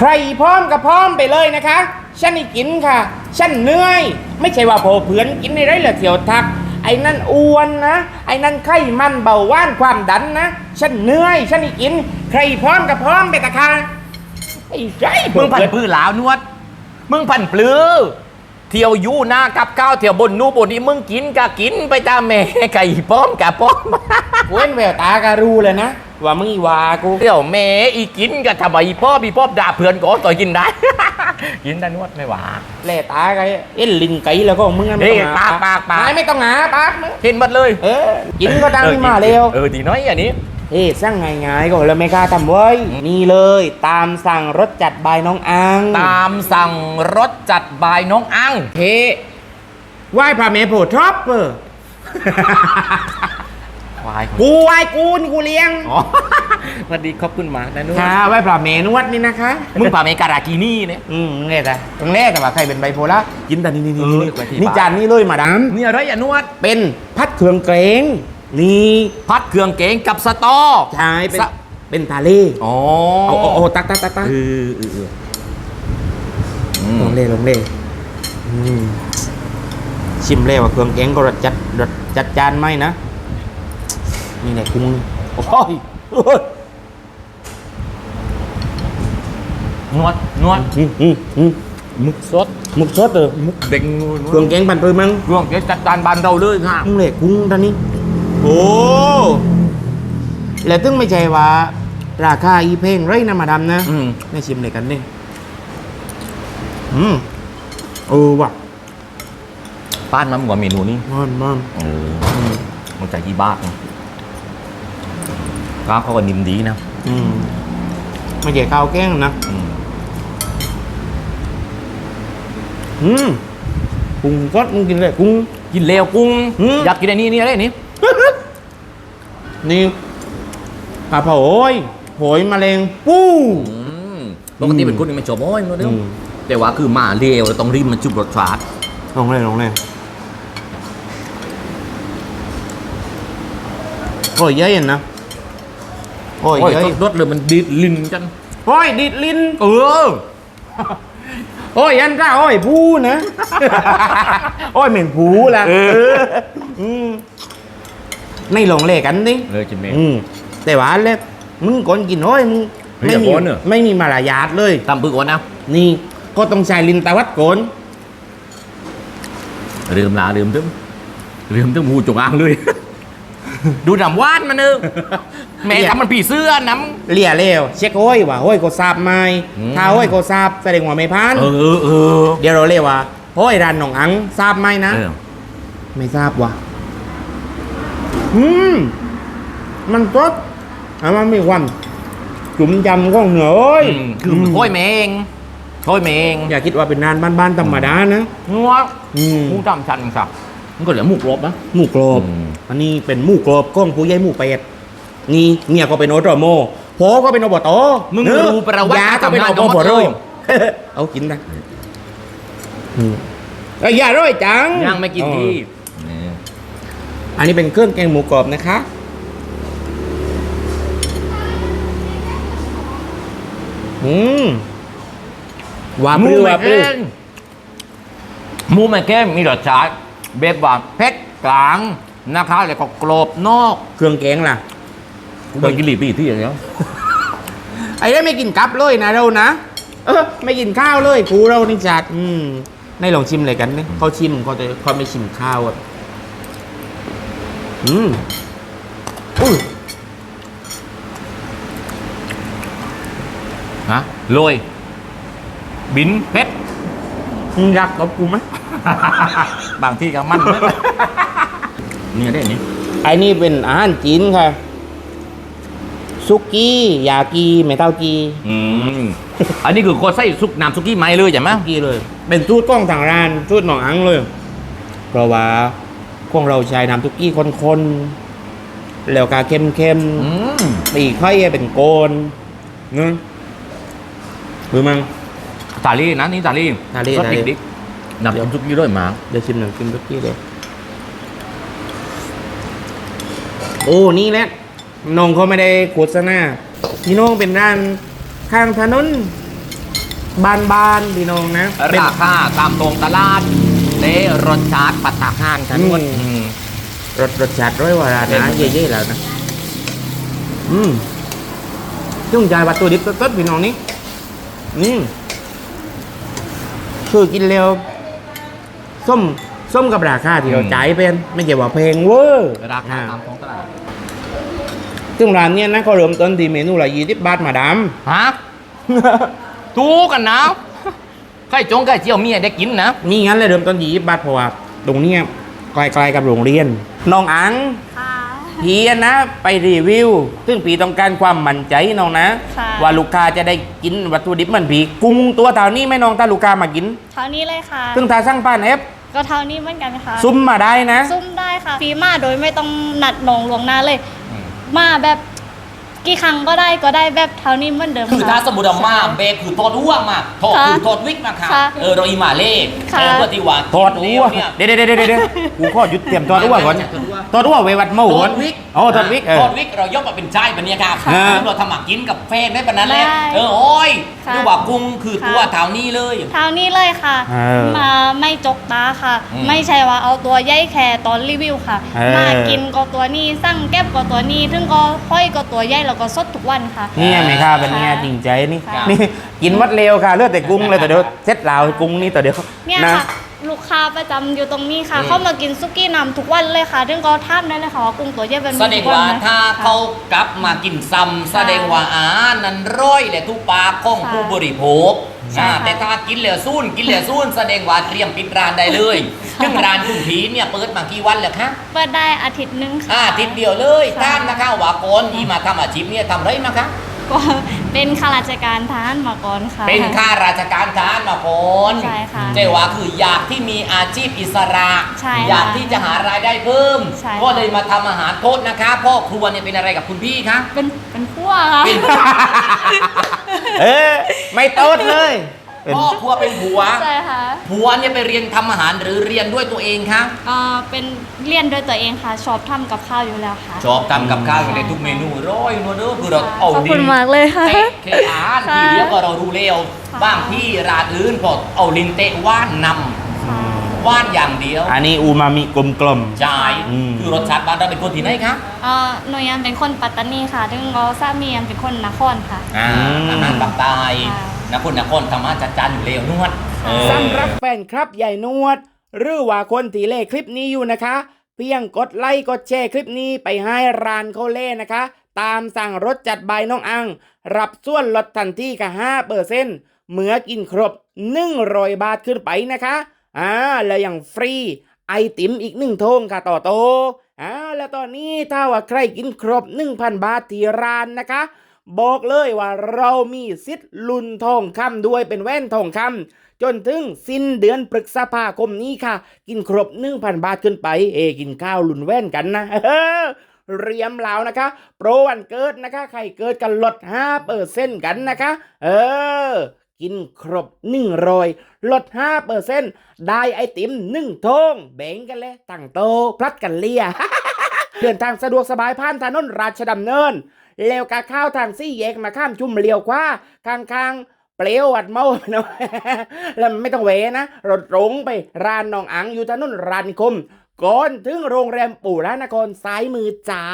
ใครพร้อมก็พร้อมไปเลยนะคะฉันนี่กินค่ะฉันเหนื่อย ไม่ใช่ว่าโผเผือนกินในไรเหลือเถียวทัก ไอ้นั่นอ้วนนะ ไอ้นั่นไข้มันเบาหวานความดันนะฉันเหนื่อยฉันนี่กิน ใครพร้อมก็พร้อมไปตะค่ะไอ้ไรมึงพันปื้อหลาวนวด มึงพันปลือ เที่ยวอยู่หน้ากับข้าวเที่ยวบนนู้นบนนี้มึงกินก็กินไปตามแม่ไก่ป้อมกะป้อมเว้นแววตาก็รู้เลยนะว่ามึงอีวากูเดี๋ยวแม่อีกินก็ทำไมพ่อพี่พ่อด่าเพื่อนก็ต่อยกินได้ กินได้นวดไม่หวาแล่ตาไกเอ็นลินไก่แล้วก็มึงอะไม่เฮ้ต้องยหาปากปากปากไม่ไม่ต้องหาปากมึงเห็นหมดเลย เออกินก็ดังมาเร็วเออดีน้อยอันนี้เฮ้สั่งง่ายๆก็แล้วไม่กล้าทำเว้ยนี่เลย ตามสั่งรสจัดบายน้องอัง ตามสั่งรสจัด บายน้องอังเฮ้ไหว้พระเมโพธิ์ทรอปเปอร์ ควายกูไหว้กูนี่กูเลี้ยงอ๋อสวัสดีขอบคุณมากนะนวดค่ะไหว้พระเมนวดนี่นะคะ มึงป่าเมการากินี่เนี่ยอืมเนี่ยแต่ตรงแรกแต่ว่าใครเป็นไบโพล่ากินแต่นี่นี่นี่เออนี่กว่าที่นี่บ้านจานนี่เลยมาดามนี่อะไรอะนวด เป็นพัดเครื่องเกรงนี่พัดเครื่องเกงกับสตอใช่เป็นสะเป็นทาเล่อ๋อเอาเอาเอาตักตักตักตักเออเออเอออื ลมงเล่ลงเล่อืมชิมเล่ว่าเครื่องแกงก็รสจัดรสจัดจานไหมนะนี่แหละกุ้งโอ้ยโอ้ยนวดนวดอืมอืมอืมมึกสดหมึกสดเออมึกเด้งนวดเครื่องแกงปันปืนมั้งเครื่องเกงจัดจานบานเราเลยค่ะกุ้งเล่กุ้งตอนนี้โอ้แล้วตึงไม่ใช่ว่าราคาอีเพลงไรนะมาดำนะอืมในชิมเลยกันนี่ อืมเออว่ะป้านมันกว่าเมนูนี้มันมันเออมันใจกี่บาทนะร้านเขาก็นิ่มดีนะอืมไม่ใช่ข้าวแกงนะอืมอืมกุ้งสดมึงกินเลยกุ้งกินเลวกุ้งอืมอยากกินอันนี้นี่อะไรนี่นี่ผัดเผาโอยโหยแมลงปู้อืมปกติเป็นคนที่ไม่ชอบโอ้ยมันเด้ออืม แต่ว่าคือมาเลวแล้วต้องริมมันจุบรสชาติลงเลยลงเลยโอ้ยเยอะอยู่นะโอ้ยโอ้ยเยอะรสเลยมันดีดลิ้นกันโอ้ยดิดลิ้นเออโอ้ยยันก้าโอ้ยผู้นะ โอ้ยเหม็นผู้ละเอออืมไม่ลงเลกันดิเออจิมเมอืมแต่ว่าเล็มึงก่อนกินโอ้ยมึงเฮ้ยไม่อย่ามีโกนเนอะไม่มีมารยาทเลยตำปึกก่อนนะนี่ ก็ต้องใช้ลินตะวัดโกนลืมละลืมถึงลืมถึงหูจงอางเลย ดูน้ำว่านมันเนอะแม่ทำมันผีเสื้อน้เลี่ยเร็วเช็คโอ้ยว่าโอ้ยก็ทราบไหมอืมถ้าโอ้ยก็ทราบแสดงว่าไม่พานำเออเออเดี๋ยวเราเรียกว่าโอ้ยร้านหนองอังทราบไหมนะเออไม่ทราบว่ะอืมมันสดอะมันมีความจุ่มยำของเหนือเอ้ยอืมคือมันโค้อยแมง โค้อยแมงอย่าคิดว่าเป็นร้านบ้านๆธรรมดานะงัวอืมหมูจำชันสักมันก็เหลือหมูกรอบนะ หมูกรอบ อืม อันนี้เป็นหมูกรอบก้องผู้ใหญ่หมูเป็ดนี่เมียก็เป็นโอตโมพ่อก็เป็นอบตมึงเนอะรู้ประวัติยาก็เป็นทำงานอบของตหมดเลยเอากินนะอืมเอ้ยอย่าร้อยจังยังไม่กินอ๋อที่อันนี้เป็นเครื่องแกงหมูกรอบนะคะอืม หวานหเปมูรี้ยวหแม่วานเปรี้แก้ยวงหมูแม่แก้งมีรสชาติแบบว่าเผ็ดกลางนะคะแล้วก็กรอบนอกเครื่องแกงล่ะ กูไปกินหลีปีที่อย่างเงี้ยไอ้ได้ไม่กินกับเลยนะเรานะ เออไม่กินข้าวเลยครูเรานี่จัดอืมในลองชิมเลยกันนี่เขาชิมเขาจะเขาไม่ชิมข้าวอะอืมอุ้ยฮะโรย บินเผ็ดมึงรักกับกูไหม บางที่ก็มันเลยเนี่ยได้นี่ไอ้นี่เป็นอาหารจีนค่ะ ซุกี้ยากีไม่เต้ากีอืมอันนี้คือโคตรไส้ซุกน้ำซุกี้ไม้เลยใช่ไหมกีเลย เป็นสูตรกล้องทางร้านสูตรหนองอังเลย เพราะว่าของเราใช้น้ำซุกี้คนๆแล้วก็เค็มๆอืมตีไข่เป็นโกนนึงหรือมั้ง สาลีนะนี่สาลีสาลี่รสสาลี่ดิกๆน้ำซุกี้ด้วยหมาเดี๋ยวชิมหนึ่งชิมทุกที่เลยโอ้นี่แหละน้องเขาไม่ได้โฆษณาพี่น้องเป็นร้านข้างถนนบ้านๆพี่น้องนะเป็นราคาตามตรงตลาดเด้รสชาติปัตตาหารกันหมดอืมอืมรสรสชาติร้อยกว่าร้านเป็นนะหมดเย่ๆแล้วนะอืมจุ่งใจวัตถุดิบสดๆพี่น้องนี่นี่ คือกินเร็วส้มส้มกับราคาที่เราจ่ายเป็นไม่ใช่ว่าแพงเวอร์ราคาอ่ตามท้องตลาดซึ่งร้านเนี้ยนะเขาเริ่มต้นที่เมนูละยี่สิบบาทมาดามฮะถูกกันนะไข่จงไข่เจียวเมียได้กินนะนี่งั้นเลยเริ่มต้นยี่สิบบาทเพราะว่าตรงเนี้ยใกล้ๆกับโรงเรียนน้องอังค่ะ พีนะไปรีวิว ซึ่งปีต้องการความมั่นใจน้องนะ ค่ะ ว่าลูกค้าจะได้กินวัตถุดิบเหมันผีกุ้งตัวเท่านี้ไหม่น้องถ้าลูกค้ามากิน เท่านี้เลยค่ะ ซึ่งถ้าสั่งป้านเอฟก็เท่านี้เหมือนกันค่ะ ซุ้มมาได้นะ ซุ่มได้ค่ะฟรีมาโดยไม่ต้องนัดหนองลวงหน้าเลย มาแบบ กี่ครั้งก็ได้ก็ได้แบบเท่านี้เหมือนเดิมคือถ้าะ สมมติว่ามาเบรกคือทอดอ้วงมาทอดค่ะคือทอดวิกมาค่ะค่ะเออเราอีมาเล่ค่ะ เออเพื่อที่ว่าทอดอ้วเนี่ยเดี๋ยวเดี๋ยวเดี๋ยวเดี๋ยวกูขอหยุดเตรียมทอดอ้วก่อนไม่ไม่ไม่ทอดอ้วเววัดเมื่อทวอนดวิกอ๋อทอดวิกเออทอดวิกเรายกมาเป็นใจเป็นเนี่ยครับค่ะซึ่งเราทำหมักกินกับแฟนได้ปะนั้นแหละได้เออโอ้ยค่ะนึกว่ากุ้งคือตัวค่ะ เท่านี้เลย เท่านี้เลยค่ะ เออมาไม่จกตาค่ะ อืม ไม่ใช่ว่าเอาตัวย่ายแค่ตอนรีวิวค่ะ เออ มากินก็ตัวนี้สั่งแก็บก็ตัวนี้ถึงก็ห้อยก็ตัวใหญ่แล้วก็สดทุกวันค่ะนี่ไหมครับเป็นเนี่ยจริงใจนี่ค่ะ นี่กินวัดเร็วค่ะเลือดแต่กุ้งเลยแต่เดี๋ยวเซ็ตลาวกุ้งนี่แต่เดี๋ยวเนี่ยนะค่ะ ลูกค้าประจำอยู่ตรงนี้ค่ะอืมเข้ามากินซุกี้นำทุกวันเลยค่ะถึงก็ท่ามได้เลยค่ะว่ากุ้งตัวใหญ่แบบนี้แสดงทุกว่านะถ้าค่ะเขากลับมากินซ้ำแสดงว่าอาหารนั้นร้อยและทุกปากของค่ะผู้บริโภค ใช่อ่าค่ะแต่ถ้ากินเหลือสู้นกินเหลือสู้นแสดงว่าเตรียมปิดร้านได้เลยซึ่งร้านคุณผีเนี่ยเปิดมากี่วันแล้วคะเปิดได้อาทิตย์หนึงค่ะอาทิตย์เดียวเลยค่ะท่านนะคะว่าก่อนที่มาทำอาชีพเนี่ยทำไรมาคะก็ เป็นข้าราชการทหารมาก่อนค่ะ เป็นข้าราชการทหารมาก่อนใช่ค่ะเจว่าคืออยากที่มีอาชีพอิสระ ใช่ค่ะอยากที่จะหารายได้เพิ่ม ใช่ค่ะ ก็เลยมาทำอาหารโทษนะคะ พ่อครัวเนี่ยเป็นอะไรกับคุณพี่คะเป็นเป็นขั้วค่ะเป็นเออไม่โต๊ดเลย เป็นพ่อครัวเป็นผัวใช่ค่ะผัวเนี่ยไปเรียนทำอาหารหรือเรียนด้วยตัวเองคะเอ่อเป็นเรียนด้วยตัวเองค่ะ ชอบทำกับข้าวอยู่แล้วค่ะ ชอบทำกับข้าวอยู่ในทุกเมนูร้อยนัวเด้อคือเราเอาขอบดิคุณนมากเลยค่ะ เตะเคอานค่ะทีเดียวก็เรารู้เร็วค่ะบางที่ร้านอื่นพอเอาลินเตะว่านนำค่ะว่านอย่างเดียวอันนี้อูมามิกลมกลมใช่อืม คือรสชาติบ้านเราเป็นคนที่ไหนคะเอ่อหน่วยงานเป็นคนปัตตานีค่ะถึงก็สามียังเป็นคนนครค่ะ อ่าอาหารปากใต้ ค่ะ นะคนนครธรรมะจัดจานอยู่เร็วนวดเออสำหรับแฟนครับใหญ่นวด หรือว่าคนที่เล่คลิปนี้อยู่นะคะ เพียงกดไลค์กดแชร์คลิปนี้ไปให้ร้านเขาเล่นะคะ ตามสั่งรถจัดใบายน้องอัง รับส่วนลดทันทีกับ5เปอร์เซ็นต์เมื่อกินครบ100บาทขึ้นไปนะคะอ่าแล้วยังฟรีไอติมอีกหนึ่งทงค่ะต่อโตอ่าแล้วตอนนี้ถ้าว่าใครกินครบ 1,000 บาทที่ร้านนะคะ บอกเลยว่าเรามีสิทธิ์ลุ้นทองคำด้วยเป็นแว่นทองคำจนถึงสิ้นเดือนพฤษภาคมนี้ค่ะ กินครบ1,000บาทขึ้นไป เอกินข้าวลุ้นแว่นกันนะเรียมแล้วนะคะ โปรวันเกิดนะคะ ใครเกิดกันลด5เปอร์เซ็นต์กันนะคะ เออ กินครบ100ลด5เปอร์เซ็นต์ได้ไอติมหนึ่งทงแบ่งกันเลยตั้งโตพลัดกันเลีย เดินทางสะดวกสบายผ่านถนนราชดำเนิน แล้วกะข้าวทางซี่แยกมาข้ามจุ่มเลียวขวาข้างๆเปลวอัดเมาเนาะแล้วไม่ต้องเวนะรถตรงไปร้านนองอังอยู่ถนนรานคม ก่อนถึงโรงแรมปู่ร้านนครซ้ายมือจ้า